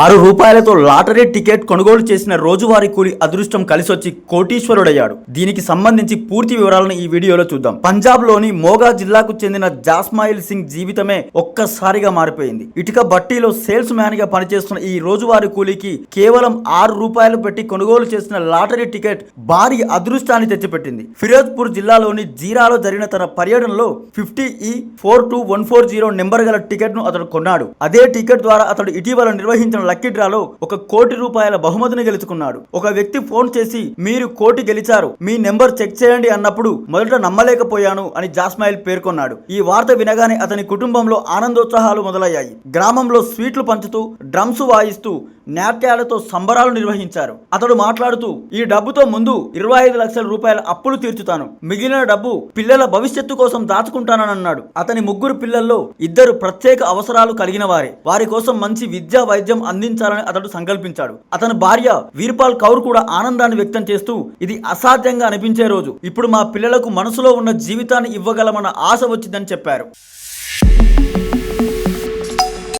ఆరు రూపాయలతో lottery ticket కొనుగోలు చేసిన రోజువారీ కూలి అదృష్టం కలిసొచ్చి కోటీశ్వరుడయ్యాడు. దీనికి సంబంధించి పూర్తి వివరాలను ఈ వీడియోలో చూద్దాం. పంజాబ్లోని మోగా జిల్లాకు చెందిన జాస్మాయిల్ సింగ్ జీవితమే ఒక్కసారిగా మారిపోయింది. ఇటుక బట్టీలో సేల్స్ మ్యాన్గా పనిచేస్తున్న ఈ రోజువారీ కూలీకి కేవలం ఆరు రూపాయలు పెట్టి కొనుగోలు చేసిన లాటరీ టికెట్ భారీ అదృష్టాన్ని తెచ్చిపెట్టింది. ఫిరోజ్పూర్ జిల్లాలోని జీరాలో జరిగిన తన పర్యటనలో fifty E four two one four zero number గల టికెట్ను అతడు కొన్నాడు. అదే టికెట్ ద్వారా అతడు ఇటీవల నిర్వహించిన లక్కీ డ్రాలో ఒక కోటి రూపాయల బహుమతిని గెలుచుకున్నాడు. ఒక వ్యక్తి ఫోన్ చేసి మీరు కోటి గెలిచారు మీ నెంబర్ చెక్ చేయండి అన్నప్పుడు మొదట నమ్మలేకపోయాను అని జాస్మాయిల్ పేర్కొన్నాడు. ఈ వార్త వినగానే అతని కుటుంబంలో ఆనందోత్సాహాలు మొదలయ్యాయి. గ్రామంలో స్వీట్లు పంచుతూ డ్రమ్స్ వాయిస్తూ నాట్యాలతో సంబరాలు నిర్వహించారు. అతడు మాట్లాడుతూ ఈ డబ్బుతో ముందు ఇరవై ఐదు లక్షల రూపాయల అప్పులు తీర్చుతాను. మిగిలిన డబ్బు పిల్లల భవిష్యత్తు కోసం దాచుకుంటానని అన్నాడు. అతని ముగ్గురు పిల్లల్లో ఇద్దరు ప్రత్యేక అవసరాలు కలిగిన వారే. వారి కోసం మంచి విద్యా వైద్యం అందించాలని అతడు సంకల్పించాడు. అతని భార్య వీర్పాల్ కౌర్ కూడా ఆనందాన్ని వ్యక్తం చేస్తూ ఇది అసాధ్యంగా అనిపించే రోజు. ఇప్పుడు మా పిల్లలకు మనసులో ఉన్న జీవితాన్ని ఇవ్వగలమన్న ఆశ వచ్చిందని చెప్పారు.